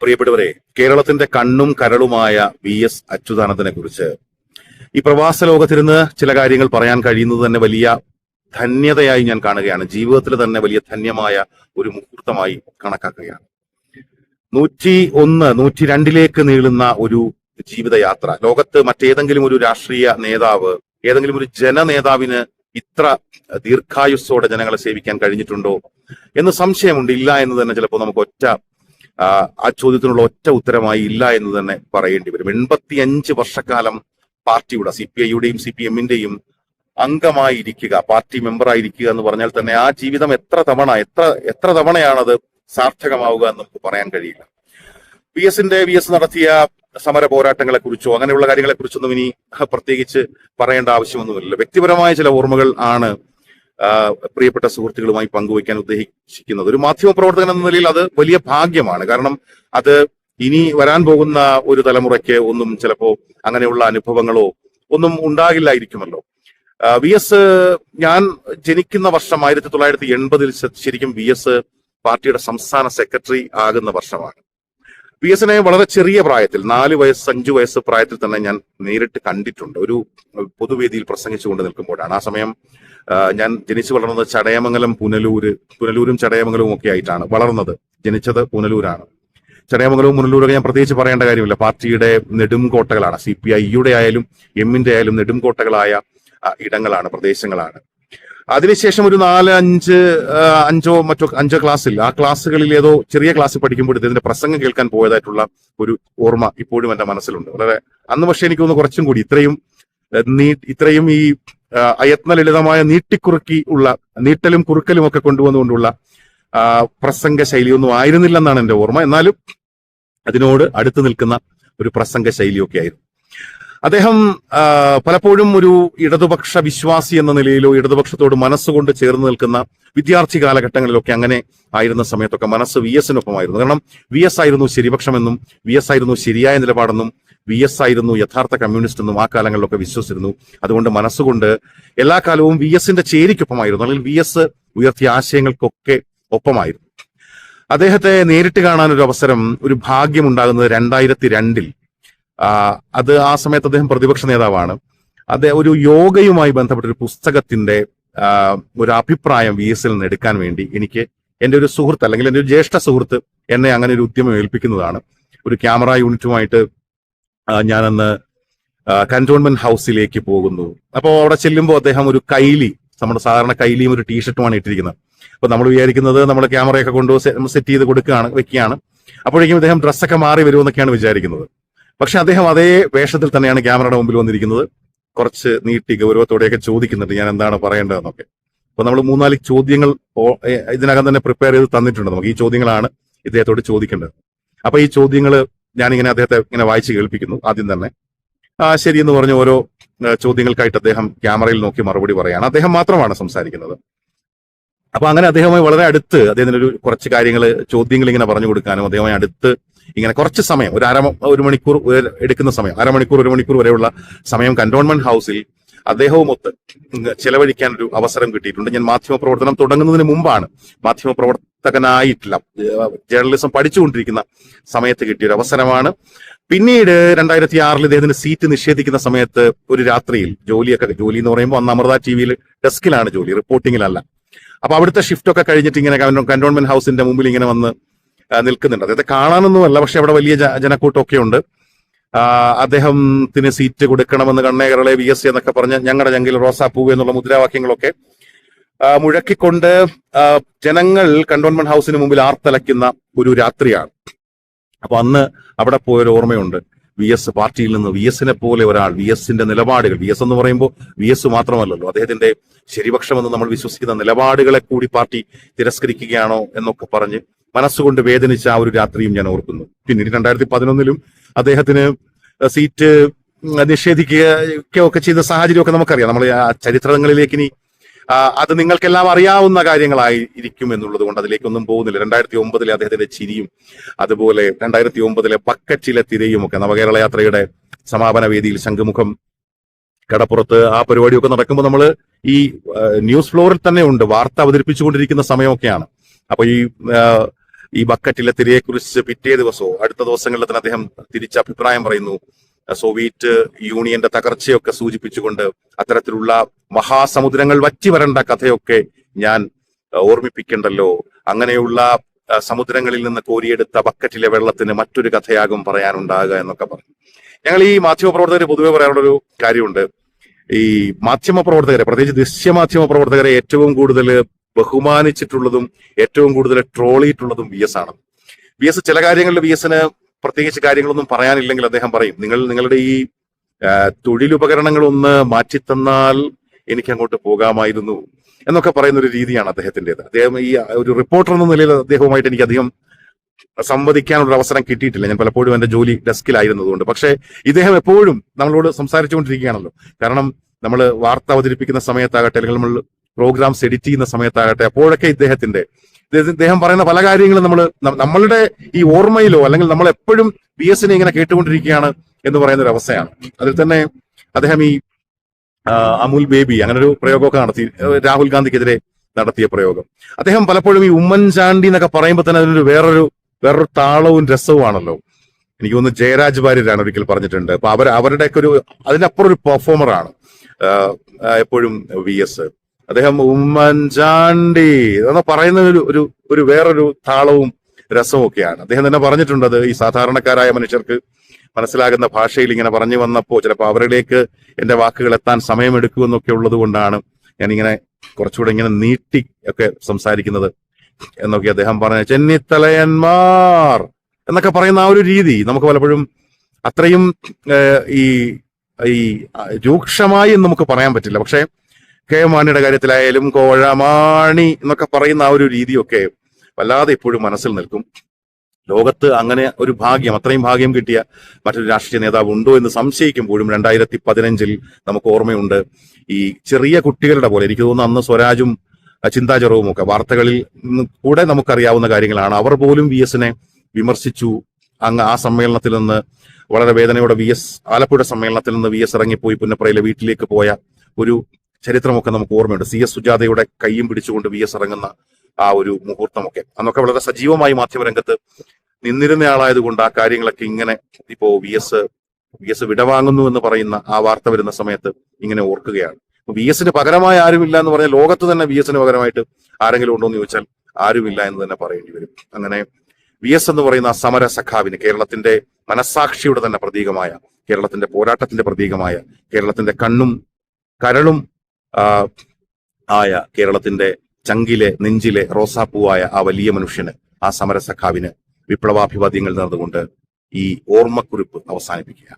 പ്രിയപ്പെട്ടവരെ കേരളത്തിന്റെ കണ്ണും കരളുമായ വി എസ് അച്യുതാനന്ദനെ കുറിച്ച് ഈ പ്രവാസ ലോകത്തിരുന്ന് ചില കാര്യങ്ങൾ പറയാൻ കഴിയുന്നത് തന്നെ വലിയ ധന്യതയായി ഞാൻ കാണുകയാണ്. ജീവിതത്തിൽ തന്നെ വലിയ ധന്യമായ ഒരു മുഹൂർത്തമായി കണക്കാക്കുകയാണ്. നൂറ്റി ഒന്ന് നൂറ്റി രണ്ടിലേക്ക് നീളുന്ന ഒരു ജീവിതയാത്ര ലോകത്ത് മറ്റേതെങ്കിലും ഒരു രാഷ്ട്രീയ നേതാവ് ഏതെങ്കിലും ഒരു ജനനേതാവിന് ഇത്ര ദീർഘായുസ്സോടെ ജനങ്ങളെ സേവിക്കാൻ കഴിഞ്ഞിട്ടുണ്ടോ എന്ന് സംശയമുണ്ട്. ഇല്ല എന്ന് തന്നെ ചിലപ്പോൾ നമുക്ക് ഒറ്റ ആ, ചോദ്യത്തിനുള്ള ഒറ്റ ഉത്തരമായി ഇല്ല എന്ന് തന്നെ പറയേണ്ടി വരും. എൺപത്തിയഞ്ച് വർഷക്കാലം പാർട്ടിയുടെ സി പി ഐയുടെയും സി പി എമ്മിന്റെയും അംഗമായിരിക്കുക പാർട്ടി മെമ്പറായിരിക്കുക എന്ന് പറഞ്ഞാൽ തന്നെ ആ ജീവിതം എത്ര തവണ എത്ര എത്ര തവണയാണത് സാർത്ഥകമാവുക എന്ന് നമുക്ക് പറയാൻ കഴിയില്ല. വി എസിന്റെ വി എസ് നടത്തിയ സമര പോരാട്ടങ്ങളെ കുറിച്ചോ അങ്ങനെയുള്ള കാര്യങ്ങളെ കുറിച്ചൊന്നും ഇനി പ്രത്യേകിച്ച് പറയേണ്ട ആവശ്യമൊന്നുമില്ല. വ്യക്തിപരമായ ചില ഓർമ്മകൾ ആണ് പ്രിയപ്പെട്ട സുഹൃത്തുക്കളുമായി പങ്കുവയ്ക്കാൻ ഉദ്ദേശിക്കുന്നത്. ഒരു മാധ്യമ പ്രവർത്തകൻ എന്ന നിലയിൽ അത് വലിയ ഭാഗ്യമാണ്. കാരണം അത് ഇനി വരാൻ പോകുന്ന ഒരു തലമുറയ്ക്ക് ഒന്നും ചിലപ്പോ അങ്ങനെയുള്ള അനുഭവങ്ങളോ ഒന്നും ഉണ്ടാകില്ലായിരിക്കുമല്ലോ. വി എസ് ഞാൻ ജനിക്കുന്ന വർഷം ആയിരത്തി തൊള്ളായിരത്തി എൺപതിൽ ശരിക്കും വി എസ് പാർട്ടിയുടെ സംസ്ഥാന സെക്രട്ടറി ആകുന്ന വർഷമാണ്. വി എസിനെ വളരെ ചെറിയ പ്രായത്തിൽ നാല് വയസ്സ് അഞ്ചു വയസ്സ് പ്രായത്തിൽ തന്നെ ഞാൻ നേരിട്ട് കണ്ടിട്ടുണ്ട്. ഒരു പൊതുവേദിയിൽ പ്രസംഗിച്ചുകൊണ്ട് നിൽക്കുമ്പോഴാണ്. ആ സമയം ഞാൻ ജനിച്ചു വളർന്നത് ചടയമംഗലം പുനലൂര് പുനലൂരും ചടയമംഗലവും ഒക്കെ ആയിട്ടാണ് വളർന്നത്. ജനിച്ചത് പുനലൂരാണ്. ചടയമംഗലവും പുനലൂരൊക്കെ ഞാൻ പ്രത്യേകിച്ച് പറയേണ്ട കാര്യമില്ല. പാർട്ടിയുടെ നെടുംകോട്ടകളാണ് സി പി ഐയുടെ ആയാലും എമ്മിന്റെ ആയാലും നെടുംകോട്ടകളായ ഇടങ്ങളാണ് പ്രദേശങ്ങളാണ്. അതിനുശേഷം ഒരു നാല് അഞ്ച് അഞ്ചോ മറ്റോ അഞ്ചോ ക്ലാസ്സിൽ ആ ക്ലാസ്സുകളിൽ ഏതോ ചെറിയ ക്ലാസ്സിൽ പഠിക്കുമ്പോൾ ഇതിന്റെ പ്രസംഗം കേൾക്കാൻ പോയതായിട്ടുള്ള ഒരു ഓർമ്മ ഇപ്പോഴും എന്റെ മനസ്സിലുണ്ട്. വളരെ അന്ന് പക്ഷേ എനിക്ക് തോന്നുന്നു കുറച്ചും കൂടി ഇത്രയും ഇത്രയും ഈ ആ, അയത്ന ലളിതമായ നീട്ടിക്കുറുക്കി ഉള്ള നീട്ടലും കുറുക്കലും ഒക്കെ കൊണ്ടുവന്നുകൊണ്ടുള്ള പ്രസംഗ ശൈലിയൊന്നും ആയിരുന്നില്ലെന്നാണ് എന്റെ ഓർമ്മ. എന്നാലും അതിനോട് അടുത്ത് നിൽക്കുന്ന ഒരു പ്രസംഗ ശൈലിയൊക്കെ ആയിരുന്നു. അദ്ദേഹം പലപ്പോഴും ഒരു ഇടതുപക്ഷ വിശ്വാസി എന്ന നിലയിലോ ഇടതുപക്ഷത്തോട് മനസ്സുകൊണ്ട് ചേർന്ന് നിൽക്കുന്ന വിദ്യാർത്ഥി കാലഘട്ടങ്ങളിലൊക്കെ അങ്ങനെ ആയിരുന്ന സമയത്തൊക്കെ മനസ്സ് വി എസിനൊപ്പമായിരുന്നു കാരണം വി എസ് ആയിരുന്നു ശരിപക്ഷമെന്നും വി എസ് ആയിരുന്നു ശരിയായ നിലപാടെന്നും വി എസ് ആയിരുന്നു യഥാർത്ഥ കമ്മ്യൂണിസ്റ്റ് എന്നും ആ കാലങ്ങളിലൊക്കെ വിശ്വസിച്ചിരുന്നു. അതുകൊണ്ട് മനസ്സുകൊണ്ട് എല്ലാ കാലവും വി എസിന്റെ ചേരിക്കൊപ്പമായിരുന്നു. അല്ലെങ്കിൽ വി എസ് ഉയർത്തിയ ആശയങ്ങൾക്കൊക്കെ ഒപ്പമായിരുന്നു. അദ്ദേഹത്തെ നേരിട്ട് കാണാൻ ഒരു അവസരം ഒരു ഭാഗ്യമുണ്ടാകുന്നത് രണ്ടായിരത്തി രണ്ടിൽ അത് ആ സമയത്ത് അദ്ദേഹം പ്രതിപക്ഷ നേതാവാണ്. അദ്ദേഹം ഒരു യോഗയുമായി ബന്ധപ്പെട്ട ഒരു പുസ്തകത്തിന്റെ ഒരു അഭിപ്രായം വി എസിൽ നിന്ന് എടുക്കാൻ വേണ്ടി എനിക്ക് എന്റെ ഒരു സുഹൃത്ത് അല്ലെങ്കിൽ എന്റെ ഒരു ജ്യേഷ്ഠ സുഹൃത്ത് എന്നെ അങ്ങനെ ഒരു ഉദ്യമം ഏൽപ്പിക്കുന്നതാണ്. ഒരു ക്യാമറ യൂണിറ്റുമായിട്ട് ഞാനന്ന് കന്റോൺമെന്റ് ഹൗസിലേക്ക് പോകുന്നു. അപ്പോൾ അവിടെ ചെല്ലുമ്പോൾ അദ്ദേഹം ഒരു കൈലി നമ്മുടെ സാധാരണ കൈലിയും ഒരു ടീഷർട്ടുമാണ് ഇട്ടിരിക്കുന്നത്. അപ്പൊ നമ്മൾ വിചാരിക്കുന്നത് നമ്മൾ ക്യാമറയൊക്കെ കൊണ്ട് സെറ്റ് ചെയ്ത് കൊടുക്കുകയാണ് വെക്കുകയാണ്. അപ്പോഴേക്കും ഇദ്ദേഹം ഡ്രസ്സൊക്കെ മാറി വരുമെന്നൊക്കെയാണ് വിചാരിക്കുന്നത്. പക്ഷെ അദ്ദേഹം അതേ വേഷത്തിൽ തന്നെയാണ് ക്യാമറയുടെ മുമ്പിൽ വന്നിരിക്കുന്നത്. കുറച്ച് നീട്ടി ഗൗരവത്തോടെയൊക്കെ ചോദിക്കുന്നുണ്ട് ഞാൻ എന്താണ് പറയേണ്ടതെന്നൊക്കെ. അപ്പൊ നമ്മൾ മൂന്നാൽ ചോദ്യങ്ങൾ ഇതിനകം തന്നെ പ്രിപ്പയർ ചെയ്ത് തന്നിട്ടുണ്ട് നമുക്ക്. ഈ ചോദ്യങ്ങളാണ് ഇദ്ദേഹത്തോട് ചോദിക്കേണ്ടത്. അപ്പൊ ഈ ചോദ്യങ്ങൾ ഞാനിങ്ങനെ അദ്ദേഹത്തെ ഇങ്ങനെ വായിച്ച് കേൾപ്പിക്കുന്നു ആദ്യം തന്നെ. ആ ശരി എന്ന് പറഞ്ഞ ഓരോ ചോദ്യങ്ങൾക്കായിട്ട് അദ്ദേഹം ക്യാമറയിൽ നോക്കി മറുപടി പറയാണ്. അദ്ദേഹം മാത്രമാണ് സംസാരിക്കുന്നത്. അപ്പൊ അങ്ങനെ അദ്ദേഹവുമായി വളരെ അടുത്ത് അദ്ദേഹത്തിന് ഒരു കുറച്ച് കാര്യങ്ങൾ ചോദ്യങ്ങൾ ഇങ്ങനെ പറഞ്ഞു കൊടുക്കാനും അദ്ദേഹവുമായി അടുത്ത് ഇങ്ങനെ കുറച്ച് സമയം ഒരു അര ഒരു മണിക്കൂർ എടുക്കുന്ന സമയം അരമണിക്കൂർ ഒരു മണിക്കൂർ വരെയുള്ള സമയം കന്റോൺമെന്റ് ഹൗസിൽ അദ്ദേഹവുമൊത്ത് ചെലവഴിക്കാൻ ഒരു അവസരം കിട്ടിയിട്ടുണ്ട്. ഞാൻ മാധ്യമ പ്രവർത്തനം തുടങ്ങുന്നതിന് മുമ്പാണ് മാധ്യമ പ്രവർത്തകനായിട്ടില്ല ജേർണലിസം പഠിച്ചുകൊണ്ടിരിക്കുന്ന സമയത്ത് കിട്ടിയ ഒരു അവസരമാണ്. പിന്നീട് രണ്ടായിരത്തി ആറിൽ ഇദ്ദേഹത്തിന് സീറ്റ് നിഷേധിക്കുന്ന സമയത്ത് ഒരു രാത്രിയിൽ ജോലിയൊക്കെ ജോലി എന്ന് പറയുമ്പോൾ അന്ന് അമൃത ടി വിയിൽ ഡെസ്കിലാണ് ജോലി റിപ്പോർട്ടിങ്ങിലല്ല അപ്പൊ അവിടുത്തെ ഷിഫ്റ്റ് ഒക്കെ കഴിഞ്ഞിട്ട് ഇങ്ങനെ കന്റോൺമെന്റ് ഹൗസിന്റെ മുമ്പിൽ ഇങ്ങനെ വന്ന് നിൽക്കുന്നുണ്ട്. അദ്ദേഹത്തെ കാണാനൊന്നുമല്ല പക്ഷെ അവിടെ വലിയ ജനക്കൂട്ടമൊക്കെ ഉണ്ട്. അദ്ദേഹത്തിന് സീറ്റ് കൊടുക്കണമെന്ന് കണ്ണേകരളെ വി എസ് എന്നൊക്കെ പറഞ്ഞ് ഞങ്ങളുടെ ഞങ്കിൽ റോസാപ്പൂവ് എന്നുള്ള മുദ്രാവാക്യങ്ങളൊക്കെ മുഴക്കിക്കൊണ്ട് ജനങ്ങൾ കണ്ടോൺമെന്റ് ഹൗസിന് മുമ്പിൽ ആർത്തലയ്ക്കുന്ന ഒരു രാത്രിയാണ്. അപ്പൊ അന്ന് അവിടെ പോയൊരു ഓർമ്മയുണ്ട്. വി എസ് പാർട്ടിയിൽ നിന്ന് വി എസിനെ പോലെ ഒരാൾ വി എസിന്റെ നിലപാടുകൾ വി എസ് എന്ന് പറയുമ്പോൾ വി എസ് മാത്രമല്ലല്ലോ അദ്ദേഹത്തിന്റെ ശരിപക്ഷമെന്ന് നമ്മൾ വിശ്വസിക്കുന്ന നിലപാടുകളെ കൂടി പാർട്ടി തിരസ്കരിക്കുകയാണോ എന്നൊക്കെ പറഞ്ഞ് മനസ്സുകൊണ്ട് വേദനിച്ച ആ ഒരു രാത്രിയും ഞാൻ ഓർക്കുന്നു. പിന്നീട് രണ്ടായിരത്തി പതിനൊന്നിലും അദ്ദേഹത്തിന് സീറ്റ് നിഷേധിക്കുക ഒക്കെ ചെയ്ത സാഹചര്യമൊക്കെ നമുക്കറിയാം. നമ്മൾ ആ ചരിത്രങ്ങളിലേക്ക് ഇനി അത് നിങ്ങൾക്കെല്ലാം അറിയാവുന്ന കാര്യങ്ങളായിരിക്കും എന്നുള്ളത് കൊണ്ട് അതിലേക്കൊന്നും പോകുന്നില്ല. രണ്ടായിരത്തി ഒമ്പതിലെ അദ്ദേഹത്തിന്റെ ചിരിയും അതുപോലെ രണ്ടായിരത്തി ഒമ്പതിലെ ബക്കറ്റിലെ തിരയും ഒക്കെ നവകേരള യാത്രയുടെ സമാപന വേദിയിൽ ശംഖുമുഖം കടപ്പുറത്ത് ആ പരിപാടിയൊക്കെ നടക്കുമ്പോൾ നമ്മൾ ഈ ന്യൂസ് ഫ്ലോറിൽ തന്നെ ഉണ്ട്. വാർത്ത അവതരിപ്പിച്ചുകൊണ്ടിരിക്കുന്ന സമയമൊക്കെയാണ്. അപ്പൊ ഈ ഈ ബക്കറ്റിലെ തിരയെക്കുറിച്ച് പിറ്റേ ദിവസവും അടുത്ത ദിവസങ്ങളിൽ തന്നെ അദ്ദേഹം തിരിച്ച അഭിപ്രായം പറയുന്നു. സോവിയറ്റ് യൂണിയന്റെ തകർച്ചയൊക്കെ സൂചിപ്പിച്ചുകൊണ്ട് അത്തരത്തിലുള്ള മഹാസമുദ്രങ്ങൾ വറ്റി വരേണ്ട കഥയൊക്കെ ഞാൻ ഓർമ്മിപ്പിക്കണ്ടല്ലോ. അങ്ങനെയുള്ള സമുദ്രങ്ങളിൽ നിന്ന് കോരിയെടുത്ത ബക്കറ്റിലെ വെള്ളത്തിന് മറ്റൊരു കഥയാകും പറയാനുണ്ടാകുക എന്നൊക്കെ പറഞ്ഞു. ഞങ്ങൾ ഈ മാധ്യമപ്രവർത്തകർ പൊതുവെ പറയാനുള്ളൊരു കാര്യമുണ്ട്. ഈ മാധ്യമ പ്രവർത്തകരെ പ്രത്യേകിച്ച് ദൃശ്യമാധ്യമ പ്രവർത്തകരെ ഏറ്റവും കൂടുതൽ ബഹുമാനിച്ചിട്ടുള്ളതും ഏറ്റവും കൂടുതൽ ട്രോളിയിട്ടുള്ളതും വി എസ് ആണ്. വി എസ് ചില കാര്യങ്ങളിൽ വി എസിന് പ്രത്യേകിച്ച് കാര്യങ്ങളൊന്നും പറയാനില്ലെങ്കിൽ അദ്ദേഹം പറയും നിങ്ങൾ നിങ്ങളുടെ ഈ ആ, തൊഴിലുപകരണങ്ങളൊന്ന് മാറ്റിത്തന്നാൽ എനിക്ക് അങ്ങോട്ട് പോകാമായിരുന്നു എന്നൊക്കെ പറയുന്ന ഒരു രീതിയാണ് അദ്ദേഹത്തിന്റെത്. അദ്ദേഹം ഈ ഒരു റിപ്പോർട്ടർ എന്ന നിലയിൽ അദ്ദേഹവുമായിട്ട് എനിക്ക് അധികം സംവദിക്കാനുള്ള അവസരം കിട്ടിയിട്ടില്ല. ഞാൻ പലപ്പോഴും എന്റെ ജോലി ഡെസ്കിലായിരുന്നതുകൊണ്ട്. പക്ഷേ ഇദ്ദേഹം എപ്പോഴും നമ്മളോട് സംസാരിച്ചുകൊണ്ടിരിക്കുകയാണല്ലോ. കാരണം നമ്മൾ വാർത്ത അവതരിപ്പിക്കുന്ന സമയത്താകട്ടെ അല്ലെങ്കിൽ നമ്മൾ പ്രോഗ്രാംസ് എഡിറ്റ് ചെയ്യുന്ന സമയത്താകട്ടെ അപ്പോഴൊക്കെ ഇദ്ദേഹത്തിന്റെ ഇദ്ദേഹം- പറയുന്ന പല കാര്യങ്ങളും നമ്മൾ നമ്മളുടെ ഈ ഓർമ്മയിലോ അല്ലെങ്കിൽ നമ്മൾ എപ്പോഴും ബി എസിനെ ഇങ്ങനെ കേട്ടുകൊണ്ടിരിക്കുകയാണ് എന്ന് പറയുന്ന ഒരു അവസ്ഥയാണ്. അതിൽ തന്നെ അദ്ദേഹം ഈ അമുൽ ബേബി അങ്ങനെ ഒരു പ്രയോഗമൊക്കെ നടത്തി രാഹുൽ ഗാന്ധിക്കെതിരെ നടത്തിയ പ്രയോഗം. അദ്ദേഹം പലപ്പോഴും ഈ ഉമ്മൻചാണ്ടി എന്നൊക്കെ പറയുമ്പോൾ തന്നെ അതിനൊരു വേറൊരു വേറൊരു താളവും രസവുമാണല്ലോ. എനിക്ക് തോന്നുന്നു ജയരാജ് ഭാര്യരാണ് ഒരിക്കൽ പറഞ്ഞിട്ടുണ്ട്. അപ്പൊ അവർ അവരുടെയൊക്കെ ഒരു അതിനപ്പുറം ഒരു പെർഫോമറാണ് എപ്പോഴും വി എസ്. അദ്ദേഹം ഉമ്മൻചാണ്ടി എന്ന് പറയുന്ന ഒരു ഒരു ഒരു വേറൊരു താളവും രസവും ഒക്കെയാണ് അദ്ദേഹം തന്നെ പറഞ്ഞിട്ടുണ്ടത് ഈ സാധാരണക്കാരായ മനുഷ്യർക്ക് മനസ്സിലാകുന്ന ഭാഷയിൽ ഇങ്ങനെ പറഞ്ഞു വന്നപ്പോൾ ചിലപ്പോൾ അവരിലേക്ക് എന്റെ വാക്കുകൾ എത്താൻ സമയമെടുക്കുമെന്നൊക്കെ ഉള്ളത് കൊണ്ടാണ് ഞാനിങ്ങനെ കുറച്ചുകൂടെ ഇങ്ങനെ നീട്ടി ഒക്കെ സംസാരിക്കുന്നത് എന്നൊക്കെ അദ്ദേഹം പറഞ്ഞ ചെന്നിത്തലയന്മാർ എന്നൊക്കെ പറയുന്ന ആ ഒരു രീതി നമുക്ക് പലപ്പോഴും അത്രയും ഈ ഈ രൂക്ഷമായി എന്ന് നമുക്ക് പറയാൻ പറ്റില്ല. പക്ഷേ കെ മാണിയുടെ കാര്യത്തിലായാലും കോഴമാണി എന്നൊക്കെ പറയുന്ന ആ ഒരു രീതിയൊക്കെ വല്ലാതെ ഇപ്പോഴും മനസ്സിൽ നിൽക്കും. ലോകത്ത് അങ്ങനെ ഒരു ഭാഗ്യം അത്രയും ഭാഗ്യം കിട്ടിയ മറ്റൊരു രാഷ്ട്രീയ നേതാവ് ഉണ്ടോ എന്ന് സംശയിക്കുമ്പോഴും രണ്ടായിരത്തി പതിനഞ്ചിൽ നമുക്ക് ഓർമ്മയുണ്ട്. ഈ ചെറിയ കുട്ടികളുടെ പോലെ എനിക്ക് തോന്നുന്നു അന്ന് സ്വരാജും ചിന്താചരവും ഒക്കെ വാർത്തകളിൽ കൂടെ നമുക്കറിയാവുന്ന കാര്യങ്ങളാണ്. അവർ പോലും വി എസിനെ വിമർശിച്ചു. അങ്ങ് ആ സമ്മേളനത്തിൽ നിന്ന് വളരെ വേദനയോടെ വി എസ് ആലപ്പുഴ സമ്മേളനത്തിൽ നിന്ന് വി എസ് ഇറങ്ങിപ്പോയി. പുന്നപ്രയിലെ വീട്ടിലേക്ക് പോയ ഒരു ചരിത്രമൊക്കെ നമുക്ക് ഓർമ്മയുണ്ട്. സി എസ് സുജാതയുടെ കൈയും പിടിച്ചുകൊണ്ട് വി എസ് ഇറങ്ങുന്ന ആ ഒരു മുഹൂർത്തമൊക്കെ. അന്നൊക്കെ വളരെ സജീവമായി മാധ്യമരംഗത്ത് നിന്നിരുന്നയാളായതുകൊണ്ട് ആ കാര്യങ്ങളൊക്കെ ഇങ്ങനെ ഇപ്പോ വി എസ് വി എസ് വിടവാങ്ങുന്നു എന്ന് പറയുന്ന ആ വാർത്ത വരുന്ന സമയത്ത് ഇങ്ങനെ ഓർക്കുകയാണ്. വി എസിന് പകരമായ ആരുമില്ല എന്ന് പറഞ്ഞാൽ ലോകത്ത് തന്നെ വി എസിന് പകരമായിട്ട് ആരെങ്കിലും ഉണ്ടോ എന്ന് ചോദിച്ചാൽ ആരുമില്ല എന്ന് തന്നെ പറയേണ്ടി വരും. അങ്ങനെ വി എസ് എന്ന് പറയുന്ന സമര സഖാവിന് കേരളത്തിന്റെ മനസാക്ഷിയുടെ തന്നെ പ്രതീകമായ കേരളത്തിന്റെ പോരാട്ടത്തിന്റെ പ്രതീകമായ കേരളത്തിന്റെ കണ്ണും കരളും ആയ കേരളത്തിന്റെ ചങ്കിലെ നെഞ്ചിലെ റോസാപ്പൂവായ ആ വലിയ മനുഷ്യന് ആ സമരസഖാവിന് വിപ്ലവാഭിവാദ്യങ്ങൾ നേർന്നുകൊണ്ട് ഈ ഓർമ്മക്കുറിപ്പ് അവസാനിപ്പിക്കുക